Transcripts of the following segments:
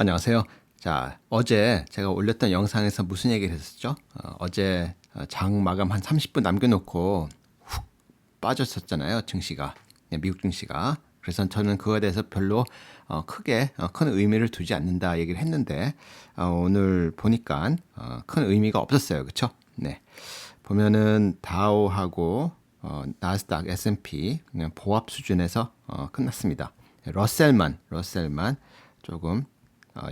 안녕하세요. 자, 어제 제가 올렸던 영상에서 무슨 얘기를 했었죠? 어, 제장 마감 한 30분 남겨놓고 훅 빠졌었잖아요. 증시가. 네, 미국 증시가. 그래서 저는 그거에 대해서 별로 어, 크게 어, 큰 의미를 두지 않는다 얘기를 했는데 어, 오늘 보니까 어, 큰 의미가 없었어요. 그렇죠? 네. 보면은 다우하고 어, 나스닥, S&P 보합 수준에서 어, 끝났습니다. 러셀만, 러셀만 조금 어,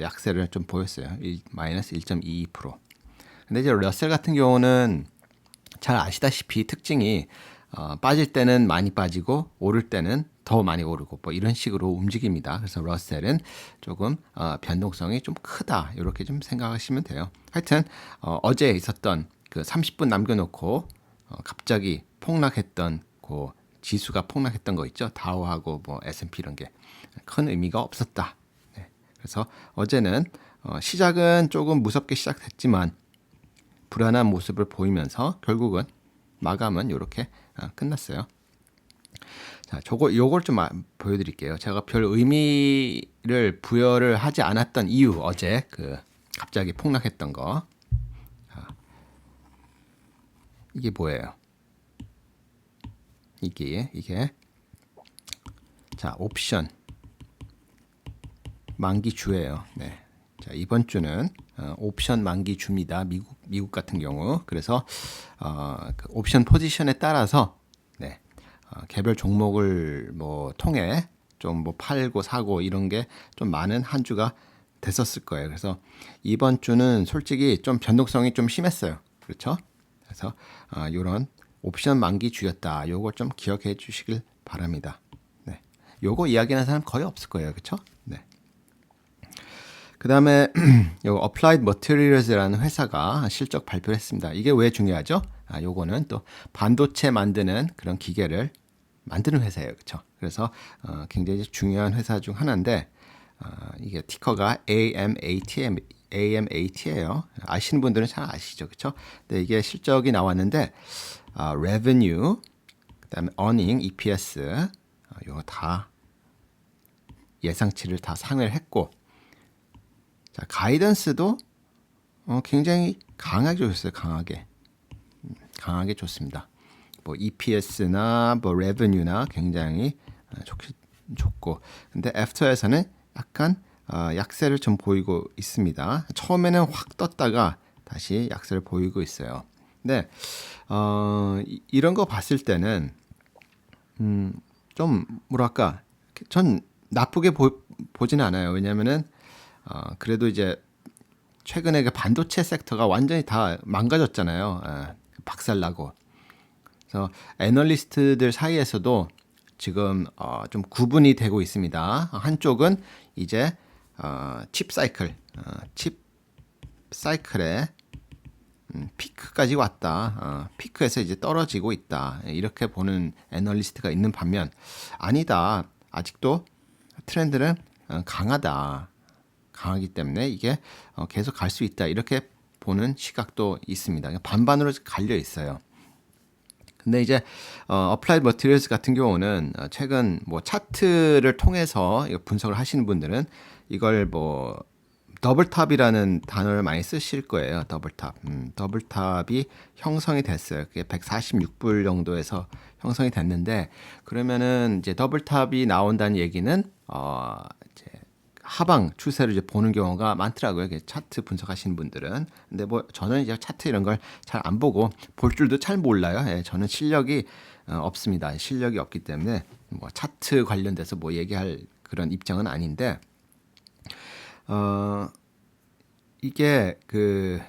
약세를 좀 보였어요. 1, 마이너스 1.22%. 근데 이제 러셀 같은 경우는 잘 아시다시피 특징이 어, 빠질 때는 많이 빠지고 오를 때는 더 많이 오르고 뭐 이런 식으로 움직입니다. 그래서 러셀은 조금 어, 변동성이 좀 크다 이렇게 좀 생각하시면 돼요. 하여튼 어, 어제 있었던 그 30분 남겨놓고 어, 갑자기 폭락했던 그 지수가 폭락했던 거 있죠. 다우하고 뭐 S&P 이런 게 큰 의미가 없었다. 네. 그래서 어제는 어, 시작은 조금 무섭게 시작했지만 불안한 모습을 보이면서 결국은 마감은 이렇게 어, 끝났어요. 자, 저거 요걸 좀 아, 보여드릴게요. 제가 별 의미를 부여를 하지 않았던 이유 어제 그 갑자기 폭락했던 거. 자, 이게 뭐예요? 이게 이게 자 옵션 만기 주예요. 네. 자 이번 주는 어, 옵션 만기 주입니다. 미국 미국 같은 경우 그래서 어, 그 옵션 포지션에 따라서 네. 어, 개별 종목을 뭐 통해 좀 뭐 팔고 사고 이런 게 좀 많은 한 주가 됐었을 거예요. 그래서 이번 주는 솔직히 좀 변동성이 좀 심했어요. 그렇죠? 그래서 어, 이런 옵션 만기 주였다. 요걸 좀 기억해 주시길 바랍니다. 네. 요거 이야기하는 사람 거의 없을 거예요. 그렇죠? 네. 그다음에 요 Applied Materials라는 회사가 실적 발표를 했습니다. 이게 왜 중요하죠? 아, 요거는 또 반도체 만드는 그런 기계를 만드는 회사예요. 그렇죠? 그래서 어, 굉장히 중요한 회사 중 하나인데 어, 이게 티커가 AMATM AMAT예요. 아시는 분들은 잘 아시죠. 그렇죠? 근데 이게 실적이 나왔는데 아, revenue, 그다음에 earning, EPS 어, 이거 다 예상치를 다 상회를 했고 자 가이던스도 어, 굉장히 강하게 줬어요. 강하게 음, 강하게 좋습니다. 뭐 EPS나 뭐 revenue나 굉장히 어, 좋, 좋고 근데 애프터에서는 약간 어, 약세를 좀 보이고 있습니다. 처음에는 확 떴다가 다시 약세를 보이고 있어요. 근데 어, 이, 런거 봤을 때는 음, 좀 뭐랄까 전 나쁘게 보, 보지는 않아요. 왜냐면은 어, 그래도 이제 최근에 그 반도체 섹터가 완전히 다 망가졌잖아요. 예, 박살나고. 그래서 애널리스트들 사이에서도 지금 어, 좀 구분이 되고 있습니다. 한쪽은 이제 어, 칩 사이클, 어, 칩 사이클에 음, 피크까지 왔다. 어, 피크에서 이제 떨어지고 있다. 이렇게 보는 애널리스트가 있는 반면 아니다. 아직도 트렌드는 어, 강하다. 강하기 때문에 이게 어, 계속 갈 수 있다. 이렇게 보는 시각도 있습니다. 반반으로 갈려 있어요. 근데 이제 어, 어플라이드 머티리얼스 같은 경우는 어, 최근 뭐 차트를 통해서 분석을 하시는 분들은 이걸 뭐 더블탑이라는 단어를 많이 쓰실 거예요. 더블탑. 음, 더블탑이 형성이 됐어요. 그게 146불 정도에서 형성이 됐는데 그러면은 이제 더블탑이 나온다는 얘기는 어 하방 추세를 이제 보는 경우가 많더라고요. 차트 분석하시는 분들은. 근데 뭐 저는 이제 차트 이런 걸 잘 안 보고 볼 줄도 잘 몰라요. 예, 저는 실력이 어, 없습니다. 실력이 없기 때문에 뭐 차트 관련돼서 뭐 얘기할 그런 입장은 아닌데 어, 이게 그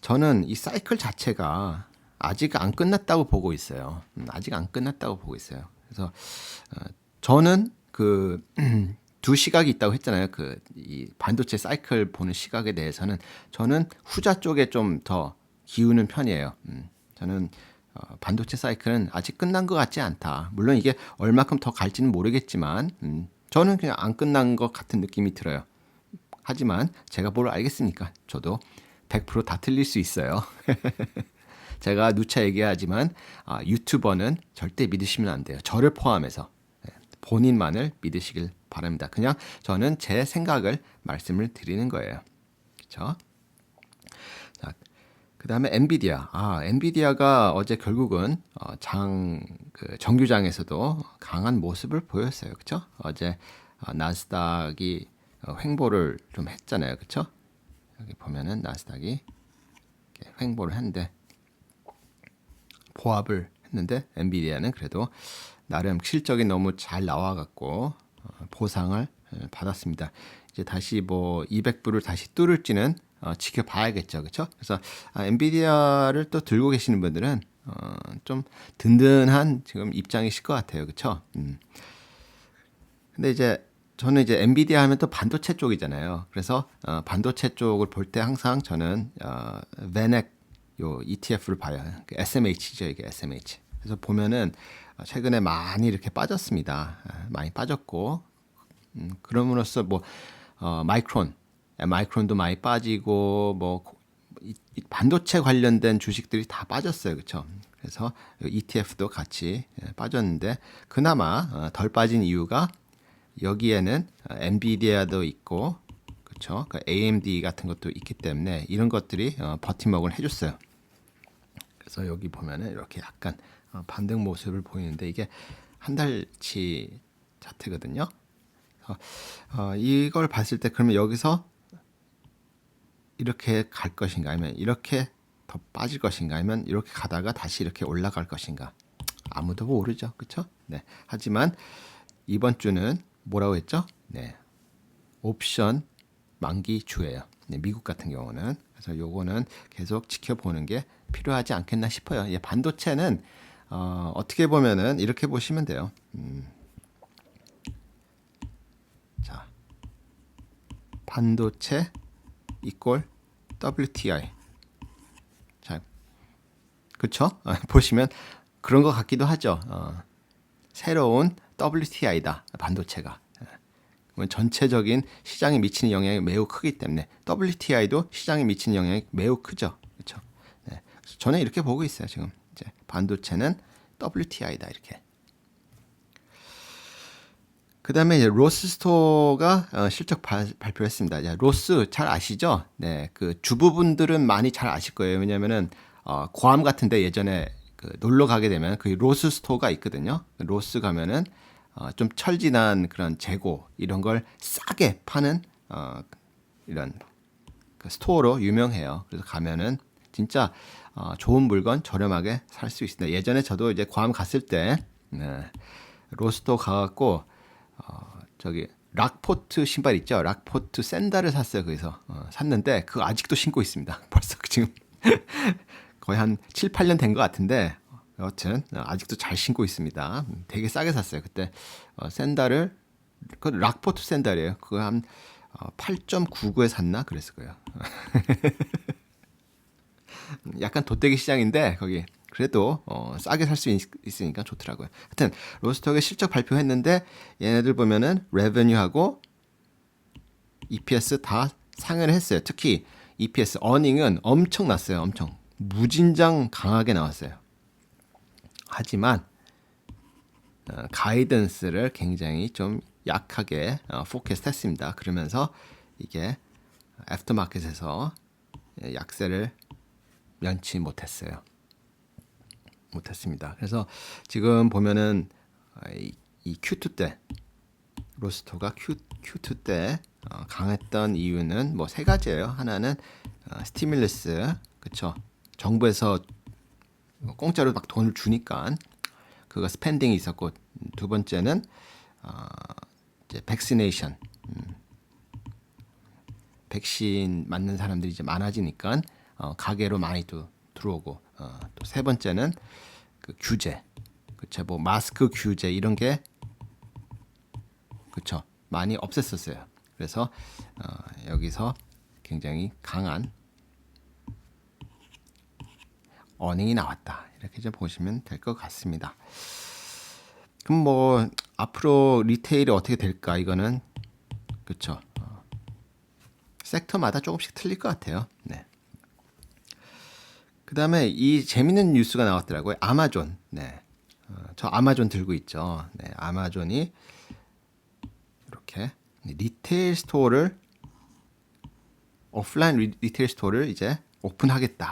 저는 이 사이클 자체가 아직 안 끝났다고 보고 있어요. 음, 아직 안 끝났다고 보고 있어요. 그래서 어, 저는 그 두 시각이 있다고 했잖아요. 그 이 반도체 사이클 보는 시각에 대해서는 저는 후자 쪽에 좀 더 기우는 편이에요. 음, 저는 어, 반도체 사이클은 아직 끝난 것 같지 않다. 물론 이게 얼마큼 더 갈지는 모르겠지만 음, 저는 그냥 안 끝난 것 같은 느낌이 들어요. 하지만 제가 뭘 알겠습니까? 저도 100%다 틀릴 수 있어요. 제가 누차 얘기하지만 아, 유튜버는 절대 믿으시면 안 돼요. 저를 포함해서 본인만을 믿으시길 바랍니다. 그냥 저는 제 생각을 말씀을 드리는 거예요. 그렇죠? 자, 그다음에 엔비디아. 아, 엔비디아가 어제 결국은 어, 장 그 정규장에서도 강한 모습을 보였어요. 그렇죠? 어제 어, 나스닥이 어, 횡보를 좀 했잖아요. 그렇죠? 여기 보면은 나스닥이 횡보를 했는데 보합을 했는데 엔비디아는 그래도 나름 실적이 너무 잘 나와갖고 어, 보상을 어, 받았습니다. 이제 다시 뭐 200불을 다시 뚫을지는 어, 지켜봐야겠죠, 그렇죠? 그래서 아, 엔비디아를 또 들고 계시는 분들은 어, 좀 든든한 지금 입장이실 것 같아요, 그렇죠? 음. 근데 이제 저는 이제 엔비디아 하면 또 반도체 쪽이잖아요. 그래서 어, 반도체 쪽을 볼 때 항상 저는 어, 베넥 요 ETF를 봐요. 그 SMH죠, 이게 SMH. 그래서 보면은 어, 최근에 많이 이렇게 빠졌습니다. 아, 많이 빠졌고 음, 그럼으로써 뭐 어, 마이크론, 아, 마이크론도 많이 빠지고 뭐 이, 이 반도체 관련된 주식들이 다 빠졌어요, 그렇죠? 그래서 ETF도 같이 예, 빠졌는데 그나마 어, 덜 빠진 이유가 여기에는 어, 엔비디아도 있고 그렇죠? 그 AMD 같은 것도 있기 때문에 이런 것들이 어, 버팀목을 해줬어요. 그래서 여기 보면은 이렇게 약간 어, 반등 모습을 보이는데 이게 한 달치 차트거든요. 어, 어, 이걸 봤을 때 그러면 여기서 이렇게 갈 것인가? 아니면 이렇게 더 빠질 것인가? 아니면 이렇게 가다가 다시 이렇게 올라갈 것인가? 아무도 모르죠. 그렇죠 네. 하지만 이번 주는 뭐라고 했죠? 네. 옵션 만기 주예요. 네, 미국 같은 경우는. 그래서 요거는 계속 지켜보는 게 필요하지 않겠나 싶어요. 예, 반도체는 어, 어떻게 보면은 이렇게 보시면 돼요 음. 자 반도체 이꼴 WTI. 자, 그쵸? 어, 보시면 그런 것 같기도 하죠. 어, 새로운 WTI다 반도체가. 어, 전체적인 시장에 미치는 영향이 매우 크기 때문에 WTI도 시장에 미치는 영향이 매우 크죠. 그렇죠? 네. 저는 이렇게 보고 있어요. 지금 이제 반도체는 WTI다 이렇게. 그 다음에 이제 로스 스토어가 어, 실적 발, 발표했습니다. 이제 로스 잘 아시죠? 네, 그 주부분들은 많이 잘 아실 거예요. 왜냐면은 어, 괌 같은데 예전에 그 놀러 가게 되면 그 로스 스토어가 있거든요. 로스 가면은 어, 좀 철진한 그런 재고 이런 걸 싸게 파는 어, 이런 그 스토어로 유명해요. 그래서 가면은 진짜 어, 좋은 물건 저렴하게 살 수 있습니다. 예전에 저도 이제 괌 갔을 때 네, 로스토 가갖고 어, 저기 락포트 신발 있죠? 락포트 샌들을 샀어요. 거기서 어, 샀는데 그거 아직도 신고 있습니다. 벌써 지금 거의 한 7, 8년 된 것 같은데 여튼 아직도 잘 신고 있습니다. 되게 싸게 샀어요. 그때 어, 샌들을 그 락포트 샌들이에요. 그거 한 어, 8.99에 샀나 그랬을 거예요. 약간 돗대기 시장인데 거기 그래도 어, 싸게 살 수 있으니까 좋더라고요. 하여튼 로스터의 실적 발표했는데 얘네들 보면은 레베뉴하고 EPS 다 상회를 했어요. 특히 EPS 어닝은 엄청 났어요. 엄청 무진장 강하게 나왔어요. 하지만 어, 가이던스를 굉장히 좀 약하게 어, 포캐스트 했습니다. 그러면서 이게 애프터마켓에서 약세를 면치 못했어요. 못했습니다. 그래서 지금 보면은 이, 이 Q2 때 로스터가 Q, Q2 때 어, 강했던 이유는 뭐 세 가지예요. 하나는 어, 스티뮬러스 그쵸 정부에서 공짜로 막 돈을 주니까 그거 스펜딩이 있었고 두 번째는 어, 이제 백시네이션 음, 백신 맞는 사람들이 이제 많아지니까 어, 가게로 많이 또 들어오고 어, 또 세 번째는 그 규제. 그쵸 뭐 마스크 규제 이런 게 그쵸. 많이 없앴었어요. 그래서 어, 여기서 굉장히 강한 어닝이 나왔다. 이렇게 좀 보시면 될 것 같습니다. 그럼 뭐 앞으로 리테일이 어떻게 될까? 이거는 그쵸. 어, 섹터마다 조금씩 틀릴 것 같아요. 네. 그 다음에 이 재밌는 뉴스가 나왔더라고요. 아마존. 네. 어, 저 아마존 들고 있죠. 네, 아마존이 이렇게 리테일 스토어를 오프라인 리- 리테일 스토어를 이제 오픈하겠다.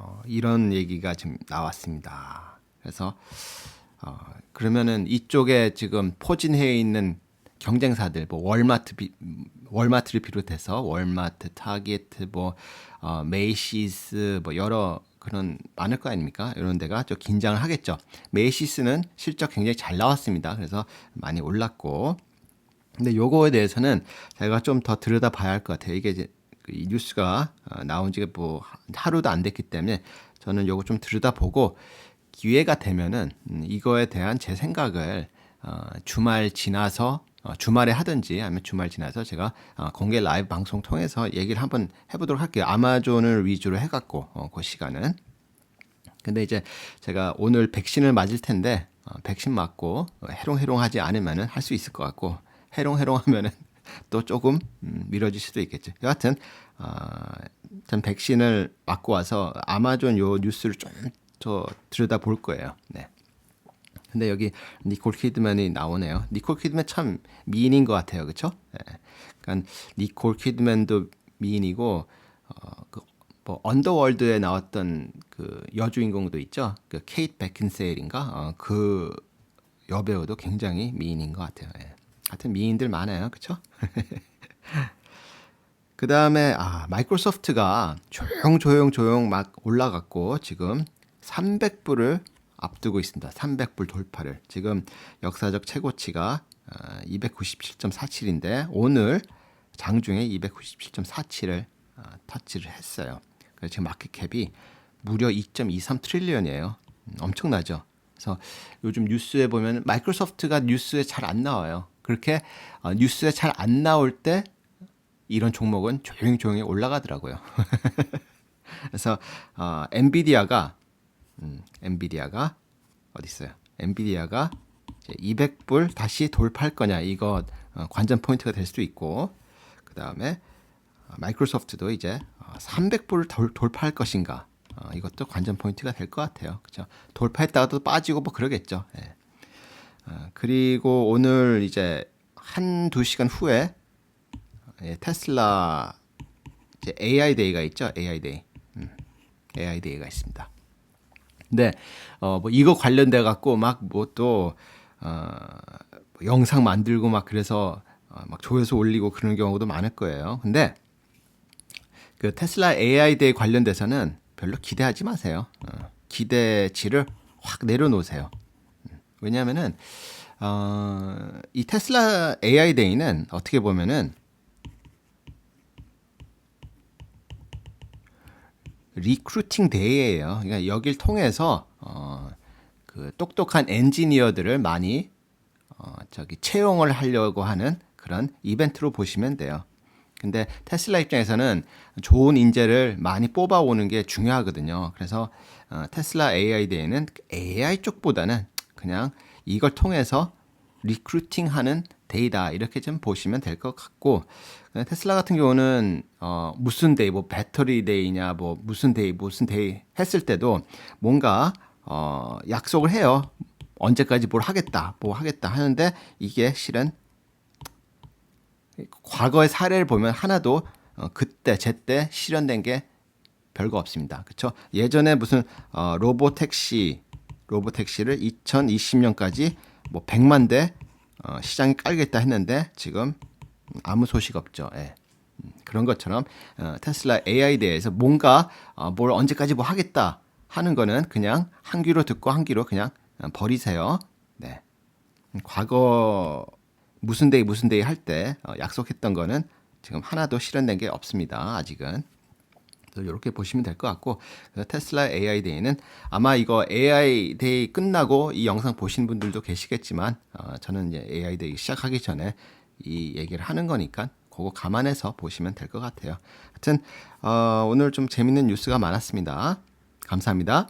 어, 이런 얘기가 지금 나왔습니다. 그래서 어, 그러면은 이쪽에 지금 포진해 있는 경쟁사들 뭐 월마트 비, 월마트를 비롯해서 월마트, 타겟, 뭐 어, 메이시스 뭐 여러 그런 많을 거 아닙니까? 이런 데가 좀 긴장을 하겠죠. 메이시스는 실적 굉장히 잘 나왔습니다. 그래서 많이 올랐고 근데 요거에 대해서는 제가 좀 더 들여다 봐야 할 것 같아요. 이게 이제 그이 뉴스가 어, 나온 지가 뭐 하루도 안 됐기 때문에 저는 요거 좀 들여다 보고 기회가 되면은 음, 이거에 대한 제 생각을 어, 주말 지나서 어, 주말에 하든지 아니면 주말 지나서 제가 어, 공개 라이브 방송 통해서 얘기를 한번 해보도록 할게요. 아마존을 위주로 해갖고 어, 그 시간은. 근데 이제 제가 오늘 백신을 맞을 텐데 어, 백신 맞고 어, 해롱해롱하지 않으면은 할 수 있을 것 같고 해롱해롱하면은 또 조금 음, 미뤄질 수도 있겠죠. 여하튼 어, 전 백신을 맞고 와서 아마존 요 뉴스를 좀 더 들여다 볼 거예요. 네. 근데 여기 니콜 키드맨이 나오네요. 니콜 키드맨 참 미인인 것 같아요, 그렇죠? 네. 그러니까 니콜 키드맨도 미인이고 어, 그 뭐 언더월드에 나왔던 그 여주인공도 있죠. 그 케이트 베킨세일인가? 어, 그 여배우도 굉장히 미인인 것 같아요. 예. 하여튼 미인들 많아요, 그렇죠? 그 다음에 아 마이크로소프트가 조용 조용 조용 막 올라갔고 지금 300불을 앞두고 있습니다. 300불 돌파를 지금 역사적 최고치가 297.47인데 오늘 장중에 297.47을 터치를 했어요. 그래서 지금 마켓캡이 무려 2.23 트릴리언이에요. 음, 엄청나죠. 그래서 요즘 뉴스에 보면 마이크로소프트가 뉴스에 잘 안 나와요. 그렇게 어, 뉴스에 잘 안 나올 때 이런 종목은 조용히 조용히 올라가더라고요. 그래서 어, 엔비디아가 음, 엔비디아가 어디 있어요? 엔비디아가 이제 200불 다시 돌파할 거냐 이거 어, 관전 포인트가 될 수도 있고 그 다음에 어, 마이크로소프트도 이제 어, 300불 돌, 돌파할 것인가 어, 이것도 관전 포인트가 될 것 같아요. 그렇죠? 돌파했다가도 빠지고 뭐 그러겠죠. 예. 어, 그리고 오늘 이제 한두 시간 후에 예, 테슬라 AI 데이가 있죠. AI 데이. 음, AI 데이가 있습니다. 근데 어 뭐 이거 관련돼 갖고 막 뭐 또 어, 뭐 영상 만들고 막 그래서 어, 막 조회수 올리고 그런 경우도 많을 거예요. 근데 그 테슬라 AI 데이 관련돼서는 별로 기대하지 마세요. 어, 기대치를 확 내려놓으세요. 음, 왜냐하면은 어, 이 테슬라 AI 데이는 어떻게 보면은 리크루팅 데이예요. 그러니까 여길 통해서 어, 그 똑똑한 엔지니어들을 많이 어, 저기 채용을 하려고 하는 그런 이벤트로 보시면 돼요. 근데 테슬라 입장에서는 좋은 인재를 많이 뽑아오는 게 중요하거든요. 그래서 어, 테슬라 AI 데이는 AI 쪽보다는 그냥 이걸 통해서 리크루팅하는 데이다 이렇게 좀 보시면 될 것 같고 테슬라 같은 경우는 어 무슨 데이 뭐 배터리 데이냐 뭐 무슨 데이 무슨 데이 했을 때도 뭔가 어 약속을 해요 언제까지 뭘 하겠다 뭐 하겠다 하는데 이게 실은 과거의 사례를 보면 하나도 어, 그때 제때 실현된 게 별거 없습니다. 그렇죠? 예전에 무슨 어, 로보택시 로보택시를 2020년까지 뭐 100만 대 어, 시장에 깔겠다 했는데 지금 아무 소식 없죠. 예. 음, 그런 것처럼 어, 테슬라 AI 대해서 뭔가 어, 뭘 언제까지 뭐 하겠다 하는 거는 그냥 한 귀로 듣고 한 귀로 그냥 어, 버리세요. 네. 음, 과거 무슨 데이 무슨 데이 할때 어, 약속했던 거는 지금 하나도 실현된 게 없습니다. 아직은. 이렇게 보시면 될 것 같고 테슬라 AI 데이는 아마 이거 AI 데이 끝나고 이 영상 보신 분들도 계시겠지만 어, 저는 이제 AI 데이 시작하기 전에 이 얘기를 하는 거니까 그거 감안해서 보시면 될 것 같아요. 하여튼 어, 오늘 좀 재밌는 뉴스가 많았습니다. 감사합니다.